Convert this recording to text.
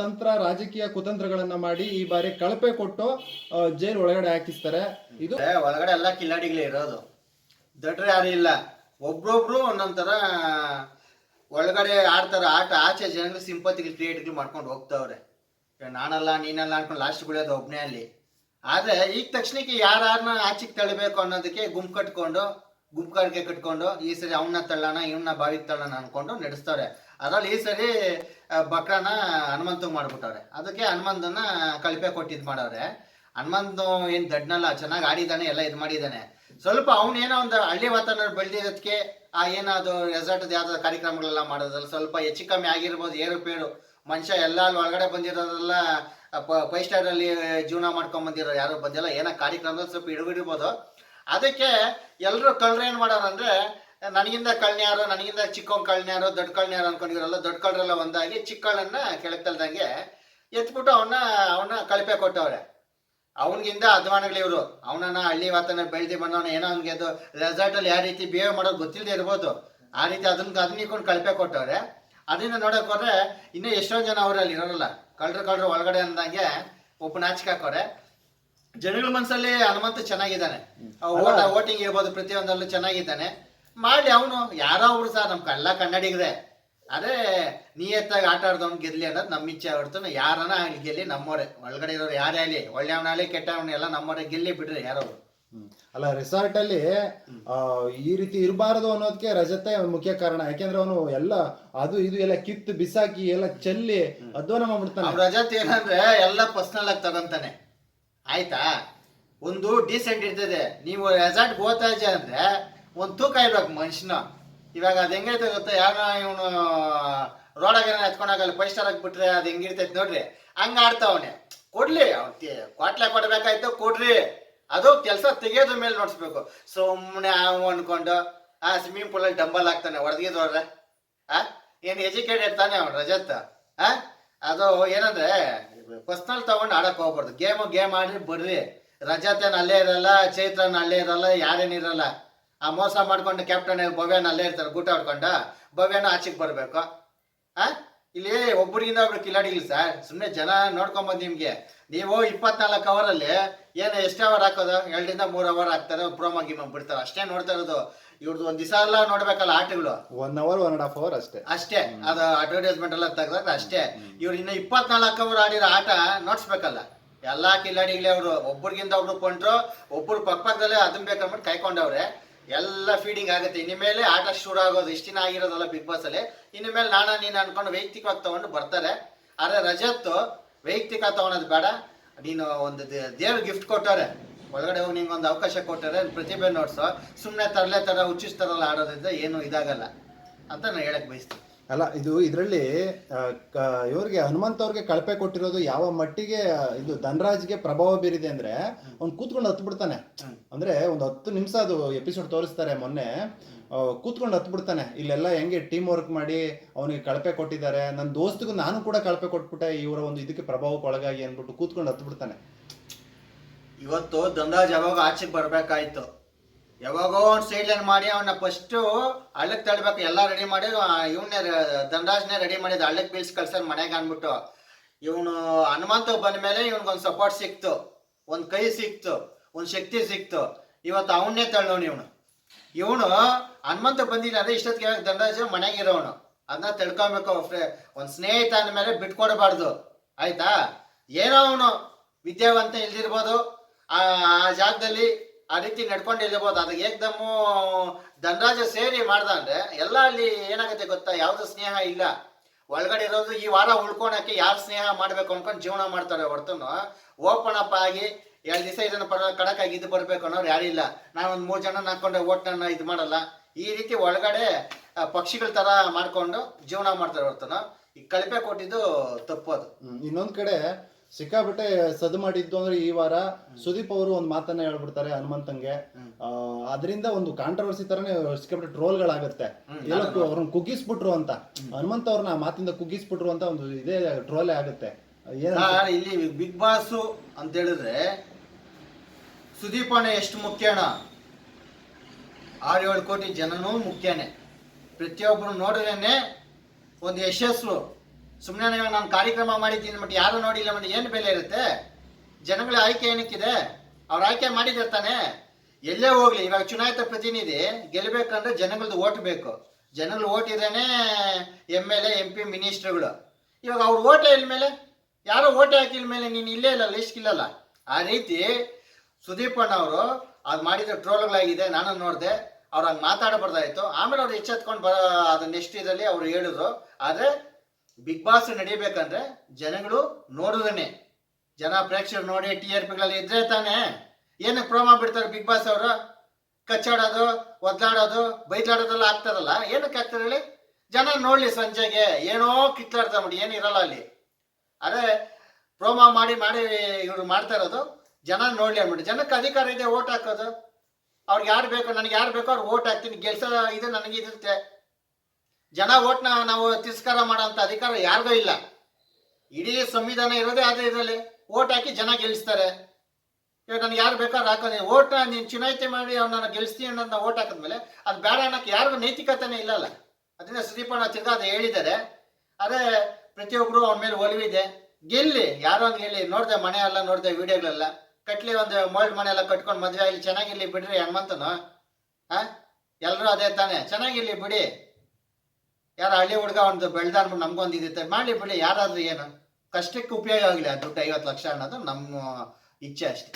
ತಂತ್ರ, ರಾಜಕೀಯ ಕುತಂತ್ರಗಳನ್ನ ಮಾಡಿ ಈ ಬಾರಿ ಕಳಪೆ ಕೊಟ್ಟು ಜೈಲು ಒಳಗಡೆ ಹಾಕಿಸ್ತಾರೆ. ಇದು ಒಳಗಡೆ ಎಲ್ಲ ಕಿಲಾಡಿಗಳೇ ಇರೋದು. ದೊಡ್ಡರು ಯಾರು ಇಲ್ಲ. ಒಬ್ರೊಬ್ರು ಒಂದೊಂಥರ, ಒಳಗಡೆ ಆಡ್ತಾರ ಆಟ, ಆಚೆ ಜನಗಳು ಸಿಂಪತಿಗಳು ಕ್ರಿಯೇಟ್ಗಳು ಮಾಡ್ಕೊಂಡು ಹೋಗ್ತಾವ್ರೆ. ನಾನಲ್ಲ, ನೀನಲ್ಲ ಅನ್ಕೊಂಡು ಲಾಸ್ಟ್ ಬಿಡೋದು ಒಬ್ಬನೇ ಅಲ್ಲಿ. ಆದ್ರೆ ಈಗ ತಕ್ಷಣಕ್ಕೆ ಯಾರನ್ನ ಆಚೆಗೆ ತಳ್ಳಬೇಕು ಅನ್ನೋದಕ್ಕೆ ಗುಂಪು ಕಟ್ಕೊಂಡು ಗುಂಪು ಕಟ್ಕೊಂಡು, ಈ ಸರಿ ಅವನ್ನ ತಳ್ಳೋಣ ಇವನ್ನ ಬಾವಿಗೆ ತಳ್ಳೋಣ ಅನ್ಕೊಂಡು ನಡೆಸ್ತಾರೆ. ಅದ್ರಲ್ಲಿ ಈ ಸರಿ ಬಕ್ರನ ಹನುಮಂತ ಮಾಡ್ಬಿಟ್ಟವ್ರೆ. ಅದಕ್ಕೆ ಹನುಮಂತನ ಕಳಪೆ ಕೊಟ್ಟಿದ್ ಮಾಡವ್ರೆ. ಹನುಮಂತ ಏನ್ ದಡ್ನಲ್ಲ, ಚೆನ್ನಾಗಿ ಆಡಿದಾನೆ, ಎಲ್ಲ ಇದು ಮಾಡಿದಾನೆ. ಸ್ವಲ್ಪ ಅವನೇನೋ ಒಂದು ಹಳ್ಳಿ ವಾತಾವರಣ ಬೆಳೆದಿರೋದಕ್ಕೆ ಆ, ಏನಾದ್ರು ರೆಸಾರ್ಟ್ ಯಾವ್ದಾದ್ರು ಕಾರ್ಯಕ್ರಮಗಳೆಲ್ಲ ಮಾಡೋದ್ರಲ್ಲಿ ಸ್ವಲ್ಪ ಹೆಚ್ಚು ಕಮ್ಮಿ ಆಗಿರ್ಬೋದು ಏರುಪೇರು ಮನುಷ್ಯ ಎಲ್ಲ ಅಲ್ಲಿ ಒಳಗಡೆ ಬಂದಿರೋದೆಲ್ಲ ಫೈವ್ ಸ್ಟಾರ್ ಅಲ್ಲಿ ಜೀವನ ಮಾಡ್ಕೊಂಡ್ ಬಂದಿರೋ ಯಾರು ಬಂದಿಲ್ಲ, ಏನೋ ಕಾರ್ಯಕ್ರಮದಲ್ಲಿ ಸ್ವಲ್ಪ ಹಿಡಿಬಿಡಿರ್ಬೋದು ಅದಕ್ಕೆ ಎಲ್ಲರೂ ಕಳ್ರು ಮಾಡೋಣ ಮಾಡೋರಂದ್ರೆ ನನಗಿಂತ ಕಳ್ನ್ಯಾರು ನನಗಿಂದ ಚಿಕ್ಕವನ್ ಕಳ್ನ್ಯಾರು ದೊಡ್ಡ ಕಳ್ನ್ಯಾರು ಅನ್ಕೊಂಡಿರಲ್ಲ ದೊಡ್ಡ ಕಳ್ರೆಲ್ಲ ಒಂದಾಗಿ ಚಿಕ್ಕಳನ್ನ ತಳ್ದಂಗೆ ಎತ್ಬಿಟ್ಟು ಅವನ್ನ ಅವನ್ನ ಕಳಪೆ ಕೊಟ್ಟವ್ರೆ. ಅವನಿಗಿಂದ ಅಧ್ವಾನಗಳು ಇವರು. ಅವನನ್ನ ಹಳ್ಳಿ ವಾತಾವರಣ ಬೆಳೆದಿ ಬಂದವನ ಏನೋ ಅವ್ನಿಗೆ ಅದು ರೆಸಾರ್ಟ್ ಅಲ್ಲಿ ಯಾವ ರೀತಿ ಬಿಹೇವ್ ಮಾಡೋದು ಗೊತ್ತಿಲ್ಲದೆ ಇರ್ಬೋದು. ಆ ರೀತಿ ಅದನ್ನ ಅದನ್ನ ಇಕೊಂಡು ಕಳಪೆ ಕೊಟ್ಟವ್ರೆ. ಅದನ್ನ ನೋಡಕ್ ಹೋದ್ರೆ ಇನ್ನೂ ಎಷ್ಟೊಂದು ಜನ ಅವರಲ್ಲಿ ಇರೋಲ್ಲ ಕಳ್ರು ಕಳ್ರು ಒಳಗಡೆ ಅಂದಂಗೆ ಒಬ್ಬ ನಾಚಿಕೆ ಹಾಕೋರೆ. ಜನಗಳ ಮನಸ್ಸಲ್ಲಿ ಹನುಮಂತ ಚೆನ್ನಾಗಿದ್ದಾನೆ. ವೋಟಿಂಗ್ ಇರ್ಬೋದು ಪ್ರತಿಯೊಂದಲ್ಲೂ ಚೆನ್ನಾಗಿದ್ದಾನೆ. ಮಾಡಿ ಅವನು. ಯಾರೋ ಅವರು ಸಹ ನಮ್ ಎಲ್ಲ ಕನ್ನಡಿಗರೇ. ಅದೇ ನಿಯತ್ತಾಗಿ ಆಟ ಆಡ್ದವ್ನು ಗೆದ್ಲಿ ಅನ್ನೋದು ನಮ್ಮ ಇಚ್ಛೆ ಹೊರತು ಯಾರನ ಗೆಲ್ಲಿ ನಮ್ಮೋರೆ. ಒಳಗಡೆ ಇರೋರು ಯಾರೇ ಆಗಲಿ ಒಳ್ಳೆಯವನಾಗಲಿ ಕೆಟ್ಟವನ ಎಲ್ಲ ನಮ್ಮೋರೆ ಗೆಲ್ಲಿ ಬಿಡ್ರಿ ಯಾರೋ. ಅಲ್ಲ ರೆಸಾರ್ಟ್ ಅಲ್ಲಿ ಈ ರೀತಿ ಇರಬಾರದು ಅನ್ನೋದಕ್ಕೆ ರಜತೆ ಮುಖ್ಯ ಕಾರಣ. ಯಾಕೆಂದ್ರೆ ಅವನು ಎಲ್ಲ ಅದು ಇದು ಎಲ್ಲ ಕಿತ್ತು ಬಿಸಾಕಿ ಎಲ್ಲ ಚೆಲ್ಲಿ ಅಧ್ವಾನ ಮಾಡ್ಬಿಡ್ತಾನೆ. ರಜತ್ ಏನಂದ್ರೆ ಎಲ್ಲ ಪರ್ಸನಲ್ ಆಗಿ ತಗೊಂತಾನೆ. ಆಯ್ತಾ? ಒಂದು ಡಿಸೆಂಟ್ ಇರ್ತದೆ. ನೀವು ರೆಸಾರ್ಟ್ ಹೋಗ್ತಾ ಇದ್ದೆ ಅಂದ್ರೆ ಒಂದು ತೂಕ ಇರ್ಬೇಕು ಮನುಷ್ಯನ. ಇವಾಗ ಅದು ಹೆಂಗೈತೆ ಗೊತ್ತಾ? ಯಾರ ಇವನು ರೋಡಾಗ ಹತ್ಕೊಂಡಾಗಲ್ಲ ಫೈವ್ ಸ್ಟಾರ್ ಬಿಟ್ರೆ ಅದು ಹೆಂಗಿರ್ತೈತೆ ನೋಡ್ರಿ. ಹಂಗ ಆಡ್ತಾವನೆ ಕೊಡ್ಲಿ, ಅವ್ನ್ ಕ್ವಾಟ್ಲೆ ಕೊಡ್ಬೇಕಾಯ್ತು, ಕೊಡ್ರಿ. ಅದು ಕೆಲಸ ತೆಗಿಯೋದ್ರ ಮೇಲೆ ನೋಡಿಸ್ಬೇಕು. ಸುಮ್ಮನೆ ಅನ್ಕೊಂಡು, ಆ ಸ್ವಿಮ್ಮಿಂಗ್ ಪೂಲಲ್ಲಿ ಡಂಬಲ್ ಹಾಕ್ತಾನೆ ಹೊಡೆದಿದ್ದವ್ರೆ ಆ? ಏನು ಎಜುಕೇಟೆಡ್ ತಾನೆ ಅವ್ನು ರಜತ್? ಆ? ಅದು ಏನಂದ್ರೆ ಪರ್ಸ್ನಲ್ ತಗೊಂಡು ಆಡಕ್ ಹೋಗ್ಬಾರ್ದು. ಗೇಮ್ ಗೇಮ್ ಆಡ್ರಿ ಬರ್ರಿ ರಜತೇನ್ ಅಲ್ಲೇ ಇರಲ್ಲ, ಚೈತ್ರನ ಅಲ್ಲೇ ಇರಲ್ಲ ಯಾರೇನಿರಲ್ಲ ಆ ಮೋಸ ಮಾಡ್ಕೊಂಡು ಕ್ಯಾಪ್ಟನ್ ಭವ್ಯನ ಅಲ್ಲೇ ಇರ್ತಾರೆ ಗೂಟ ಹೊಡ್ಕೊಂಡ ಭವ್ಯನ ಆಚೆಗೆ ಬರಬೇಕು. ಆ? ಇಲ್ಲಿ ಒಬ್ಬರಿಂದ ಒಬ್ರು ಕಿಲಾಡಿಗಳು ಸರ್ ಸುಮ್ಮನೆ ಜನ ನೋಡ್ಕೊಂಬಂದು ನಿಮಗೆ. ನೀವು ಇಪ್ಪತ್ನಾಲ್ಕು ಅವರಲ್ಲಿ ಏನು ಎಷ್ಟು ಅವರ್ ಹಾಕೋದು ಎರಡರಿಂದ ಮೂರು ಅವರ್ ಹಾಕ್ತಾರೆ ಪ್ರೋಮೋ ಗಿಮ್ ಬಿಡ್ತಾರೆ. ಅಷ್ಟೇ ನೋಡ್ತಾ ಇರೋದು. ಇವ್ರದ್ದು ಒಂದ್ ದಿವಸ ಎಲ್ಲ ನೋಡ್ಬೇಕಲ್ಲ ಆಟಗಳು. One hour one and half hour ಅಷ್ಟೇ. ಅಷ್ಟೇ. ಅದು ಅಡ್ವರ್ಟೈಸ್ಮೆಂಟ್ ಎಲ್ಲ ತೆಗ್ದಾಗ ಅಷ್ಟೇ. ಇವ್ರು ಇನ್ನು ಇಪ್ಪತ್ನಾಲ್ಕು ಅವರ್ ಆಡಿರೋ ಆಟ ನೋಡ್ಸ್ಬೇಕಲ್ಲ. ಎಲ್ಲಾ ಕಿಲಾಡಿಗಳೇ ಅವರು. ಒಬ್ಬರಿಗಿಂತ ಒಬ್ರು ಕೊಂಡ್ರು ಒಬ್ಬರು ಪಕ್ಕ ಪಕ್ಕದಲ್ಲೇ ಅದನ್ನ ಬೇಕಂದ್ಬಿಟ್ಟು ಕಾಯ್ಕೊಂಡವ್ರೆ ಎಲ್ಲ ಫೀಡಿಂಗ್ ಆಗುತ್ತೆ. ಇನ್ನು ಮೇಲೆ ಆಟ ಶುರು ಆಗೋದು. ಇಷ್ಟಿನ ಆಗಿರೋದಲ್ಲ ಬಿಗ್ ಬಾಸ್ ಅಲ್ಲಿ. ಇನ್ನು ಮೇಲೆ ನಾನ ನೀನು ಅನ್ಕೊಂಡು ವೈಯಕ್ತಿಕವಾಗಿ ತಗೊಂಡು ಬರ್ತಾರೆ. ಆದ್ರೆ ರಜತ್ ವೈಯಕ್ತಿಕ ತಗೊಳೋದು ಬೇಡ. ನೀನು ಒಂದು ದೇವ್ರ ಗಿಫ್ಟ್ ಕೊಟ್ಟವ್ರೆ. ಒಳಗಡೆ ಹೋಗಿ ನಿಂಗೆ ಒಂದು ಅವಕಾಶ ಕೊಟ್ಟರೆ ಪ್ರತಿಭೆ ನೋಡ್ಸೋ. ಸುಮ್ಮನೆ ತರಲೆ ತರ ಹುಚ್ಚಿಸ್ತಾರಲ್ಲ ಆಡೋದ್ರಿಂದ ಏನು ಇದಾಗಲ್ಲ ಅಂತ ನಾನು ಹೇಳಕ್ ಬಯಸ್ತೀನಿ. ಅಲ್ಲ ಇದು ಇದರಲ್ಲಿ ಇವ್ರಿಗೆ ಹನುಮಂತ ಅವ್ರಿಗೆ ಕಳಪೆ ಕೊಟ್ಟಿರೋದು ಯಾವ ಮಟ್ಟಿಗೆ ಇದು ಧನರಾಜ್ಗೆ ಪ್ರಭಾವ ಬೀರಿದೆ ಅಂದ್ರೆ ಅವ್ನು ಕೂತ್ಕೊಂಡು ಹತ್ತು ಬಿಡ್ತಾನೆ ಅಂದ್ರೆ ಒಂದು ಹತ್ತು ನಿಮಿಷ ಅದು ಎಪಿಸೋಡ್ ತೋರಿಸ್ತಾರೆ ಮೊನ್ನೆ. ಕೂತ್ಕೊಂಡು ಹತ್ತು ಬಿಡ್ತಾನೆ ಇಲ್ಲೆಲ್ಲ ಹೆಂಗೆ ಟೀಮ್ ವರ್ಕ್ ಮಾಡಿ ಅವನಿಗೆ ಕಳಪೆ ಕೊಟ್ಟಿದ್ದಾರೆ. ನನ್ನ ದೋಸ್ತಿಗೂ ನಾನು ಕೂಡ ಕಳಪೆ ಕೊಟ್ಬಿಟ್ಟೆ ಇವರ ಒಂದು ಇದಕ್ಕೆ ಪ್ರಭಾವಕ್ಕೆ ಒಳಗಾಗಿ ಅಂದ್ಬಿಟ್ಟು ಕೂತ್ಕೊಂಡು ಹತ್ತು ಬಿಡ್ತಾನೆ ಇವತ್ತು ಧನರಾಜ್ ಯಾವಾಗ ಆಚೆಗೆ ಬರ್ಬೇಕಾಯ್ತು? ಯಾವಾಗೋ ಒಂದು ಸೈಡ್ ಲೈನ್ ಮಾಡಿ ಅವನ್ನ ಫಸ್ಟು ಹಳ್ಳಕ್ಕೆ ತಳ್ಬೇಕು, ಎಲ್ಲ ರೆಡಿ ಮಾಡಿ ಇವನ್ನೇ ದಂಡಾಜ್ನೇ ರೆಡಿ ಮಾಡಿದ ಹಳ್ಳಕ್ಕೆ ಬೀಳ್ಸಿ ಕಳ್ಸೋದು ಮನೆಗೆ ಅಂದ್ಬಿಟ್ಟು. ಇವನು ಹನುಮಂತ ಬಂದ ಮೇಲೆ ಇವನಿಗೊಂದು ಸಪೋರ್ಟ್ ಸಿಕ್ತು, ಒಂದು ಕೈ ಸಿಕ್ತು, ಒಂದು ಶಕ್ತಿ ಸಿಕ್ತು. ಇವತ್ತು ಅವನ್ನೇ ತಳ್ಳೋನು ಇವನು. ಇವನು ಹನುಮಂತ ಬಂದಿಲ್ಲ ಅಂದ್ರೆ ಇಷ್ಟೊತ್ತಿಗೆ ದಂಡಾಜ್ ಮನೆಗಿರೋನು ಅದನ್ನ ತಿಳ್ಕೊಬೇಕು ಒಂದು ಸ್ನೇಹಿತ ಅಂದಮೇಲೆ ಬಿಟ್ಕೊಡಬಾರ್ದು. ಆಯ್ತಾ? ಏನೋ ಅವನು ವಿದ್ಯಾವಂತ ಇಲ್ದಿರ್ಬೋದು. ಆ ಜಾಗದಲ್ಲಿ ಆ ರೀತಿ ನಡ್ಕೊಂಡು ಅದು ಏಕ್ದಮ್ಮು ಧನರಾಜ ಸೇರಿ ಮಾಡ್ದ ಅಂದ್ರೆ ಎಲ್ಲ ಅಲ್ಲಿ ಏನಾಗುತ್ತೆ ಗೊತ್ತಾ? ಯಾವ್ದು ಸ್ನೇಹ ಇಲ್ಲ. ಒಳಗಡೆ ಇರೋದು ಈ ವಾರ ಉಳ್ಕೊಳಕ್ಕೆ ಯಾರು ಸ್ನೇಹ ಮಾಡ್ಬೇಕು ಅನ್ಕೊಂಡು ಜೀವನ ಮಾಡ್ತಾರೆ ಹೊರತುನು. ಓಪನ್ ಅಪ್ ಆಗಿ ಎರಡು ದಿವಸ ಇದನ್ನ ಪರ ಕಡಕಾಗಿ ಇದು ಬರ್ಬೇಕು ಅನ್ನೋರು ಯಾರಿಲ್ಲ ನಾನು ಒಂದು ಮೂರು ಜನ ಹಾಕೊಂಡು ಓಟ್ನ ಇದು ಮಾಡಲ್ಲ. ಈ ರೀತಿ ಒಳಗಡೆ ಪಕ್ಷಿಗಳ ತರ ಮಾಡ್ಕೊಂಡು ಜೀವನ ಮಾಡ್ತಾರೆ ಹೊರತುನು. ಈ ಕಳಪೆ ಕೊಟ್ಟಿದ್ದು ಅದು. ಇನ್ನೊಂದ್ ಕಡೆ ಸಿಕ್ಕಾಬಿಟ್ಟೆ ಸದು ಮಾಡಿದ್ದು ಅಂದ್ರೆ ಈ ವಾರ ಸುದೀಪ್ ಅವರು ಒಂದು ಮಾತನ್ನ ಹೇಳ್ಬಿಡ್ತಾರೆ ಹನುಮಂತಂಗೆ. ಅದರಿಂದ ಒಂದು ಕಾಂಟ್ರವರ್ಸಿ ತರನೇ ಸಿಕ್ಕಾಬಿಟ್ಟೆ ಟ್ರೋಲ್ಗಳಾಗತ್ತೆ ಗಳಾಗುತ್ತೆ. ಎಲ್ಲ ಅವ್ರನ್ನ ಕುಗ್ಗಿಸ್ಬಿಟ್ರು ಅಂತ. ಹನುಮಂತ ಅವ್ರನ್ನ ಆ ಮಾತಿಂದ ಕುಗ್ಗಿಸ್ಬಿಟ್ರು ಅಂತ ಒಂದು ಇದೇ ಟ್ರೋಲೇ ಆಗುತ್ತೆ. ಇಲ್ಲಿ ಬಿಗ್ ಬಾಸ್ ಅಂತ ಹೇಳಿದ್ರೆ ಸುದೀಪಣ್ಣ ಎಷ್ಟು ಮುಖ್ಯಣ ಆರು ಏಳು ಕೋಟಿ ಜನನೂ ಮುಖ್ಯನೇ. ಪ್ರತಿಯೊಬ್ಬರು ನೋಡಿದ್ರೇನೆ ಒಂದು ಯಶಸ್ಸು. ಸುಮ್ಮನೆ ನಾನು ಕಾರ್ಯಕ್ರಮ ಮಾಡಿದ್ದೀನಿ ಬಟ್ ಯಾರು ನೋಡಿಲ್ಲ, ಮತ್ತೆ ಏನು ಬೆಲೆ ಇರುತ್ತೆ? ಜನಗಳ ಆಯ್ಕೆ ಏನಕ್ಕಿದೆ? ಅವ್ರ ಆಯ್ಕೆ ಮಾಡಿದಿರ್ತಾನೆ ಎಲ್ಲೇ ಹೋಗ್ಲಿ, ಇವಾಗ ಚುನಾಯಿತ ಪ್ರತಿನಿಧಿ ಗೆಲ್ಲಬೇಕಂದ್ರೆ ಜನಗಳದ್ದು ಓಟ್ ಬೇಕು. ಜನಗಳು ಓಟ್ ಇದೇನೆ M L A, M P, ಮಿನಿಸ್ಟ್ರುಗಳು. ಇವಾಗ ಅವ್ರು ಓಟೇ ಇಲ್ಮೇಲೆ, ಯಾರೋ ಓಟ್ ಹಾಕಿದ ಮೇಲೆ ನೀನು ಇಲ್ಲೇ ಇಲ್ಲ ಲಿಸ್ಟ್ ಇಲ್ಲಲ್ಲ? ಆ ರೀತಿ ಸುದೀಪ್ ಅಣ್ಣ ಅವರು ಅದು ಮಾಡಿದ ಟ್ರೋಲ್ಗಳಾಗಿದೆ ನಾನು ನೋಡಿದೆ, ಅವ್ರು ಹಂಗೆ ಮಾತಾಡಬಾರ್ದಾಯ್ತು. ಆಮೇಲೆ ಅವ್ರು ಎಚ್ಚೆತ್ಕೊಂಡು ಬ ಅದು ನೆಕ್ಸ್ಟ್ ಇದರಲ್ಲಿ ಅವ್ರು ಹೇಳಿದ್ರು. ಆದರೆ ಬಿಗ್ ಬಾಸ್ ನಡೀಬೇಕಂದ್ರೆ ಜನಗಳು ನೋಡೋದನ್ನೇ. ಜನ ಪ್ರೇಕ್ಷಕರು ನೋಡಿ ಟಿ ಆರ್ ಪಿಗಳಲ್ಲಿ ಇದ್ರೆ ತಾನೇ. ಏನಕ್ಕೆ ಪ್ರೋಮ ಬಿಡ್ತಾರೆ ಬಿಗ್ ಬಾಸ್ ಅವರು? ಕಚ್ಚಾಡೋದು ಒದ್ಲಾಡೋದು ಬೈತಾಡೋದೆಲ್ಲ ಆಗ್ತದಲ್ಲ ಏನಕ್ಕೆ ಆಗ್ತಾರೆ ಹೇಳಿ? ಜನ ನೋಡ್ಲಿ ಸಂಜೆಗೆ, ಏನೋ ಕಿತ್ಲಾಡ್ತಾರೆ ನೋಡಿ ಏನಿರಲ್ಲ ಅಲ್ಲಿ. ಅದೇ ಪ್ರೋಮ ಮಾಡಿ ಮಾಡಿ ಇವರು ಮಾಡ್ತಾ ಇರೋದು, ಜನ ನೋಡ್ಲಿ ಅಂದ್ಬಿಟ್ಟು. ಜನಕ್ಕೆ ಅಧಿಕಾರ ಇದೆ, ಓಟ್ ಹಾಕೋದು. ಅವ್ರಿಗೆ ಯಾರು ಬೇಕೋ, ನನಗೆ ಯಾರು ಬೇಕೋ ಅವ್ರು ಓಟ್ ಹಾಕ್ತೀನಿ. ಗೆಲ್ಸೋ ಇದು ನನಗೆ ಇರುತ್ತೆ ಜನ ಓಟ್ನ ನಾವು ತಿರಸ್ಕಾರ ಮಾಡೋಂಥ ಅಧಿಕಾರ ಯಾರಿಗೂ ಇಲ್ಲ. ಇಡೀ ಸಂವಿಧಾನ ಇರೋದೇ ಆದರೆ ಇದರಲ್ಲಿ. ಓಟ್ ಹಾಕಿ ಜನ ಗೆಲ್ಲಿಸ್ತಾರೆ. ಇವಾಗ ನನಗೆ ಯಾರು ಬೇಕಾದ್ರೂ ಹಾಕೋದು ಓಟ್ ನೀನು ಚುನಾಯಿತಿ ಮಾಡಿ ಅವ್ನನ್ನ ಗೆಲ್ಲಿಸ್ತೀನಿ ಅನ್ನೋದನ್ನ ಓಟ್ ಹಾಕಿದ್ಮೇಲೆ ಅದು ಬೇಡ ಅನ್ನೋಕ್ಕೆ ಯಾರಿಗೂ ನೈತಿಕತೆನೇ ಇಲ್ಲಲ್ಲ ಅದನ್ನ ಸುದೀಪಣ್ಣ ತಿರ್ಗಾ ಅದು ಹೇಳಿದ್ದಾರೆ. ಅದೇ ಪ್ರತಿಯೊಬ್ಬರು ಅವನ ಮೇಲೆ ಒಲಿವಿದೆ ಗೆಲ್ಲಿ, ಯಾರೋ ಒಂದು ಗೆಲ್ಲಿ, ನೋಡಿದೆ ಮನೆ ಎಲ್ಲ, ನೋಡಿದೆ ವಿಡಿಯೋಗಳೆಲ್ಲ. ಕಟ್ಲಿ ಒಂದು ಮೋಲ್ಡ್ ಮನೆ ಎಲ್ಲ ಕಟ್ಕೊಂಡು ಮದುವೆ ಆಗಲಿ ಚೆನ್ನಾಗಿರ್ಲಿ ಬಿಡ್ರಿ ಹನುಮಂತನು. ಹಾ ಎಲ್ಲರೂ ಅದೇ ತಾನೆ. ಚೆನ್ನಾಗಿರ್ಲಿ ಬಿಡಿ. ಯಾರು ಹಳ್ಳಿ ಹುಡುಗ ಒಂದು ಬೆಳ್ದಾರ್ ನಮ್ಗೊಂದು ಇದಿತ್ತೆ ಮಾಡಿ ಬಿಡಿ ಯಾರಾದ್ರೂ ಏನು ಕಷ್ಟಕ್ಕೆ ಉಪಯೋಗ ಆಗಲಿ ಆ ದುಡ್ಡು ಐವತ್ತು ಲಕ್ಷ ಅನ್ನೋದು ನಮ್ಮ ಇಚ್ಛೆ ಅಷ್ಟೇ.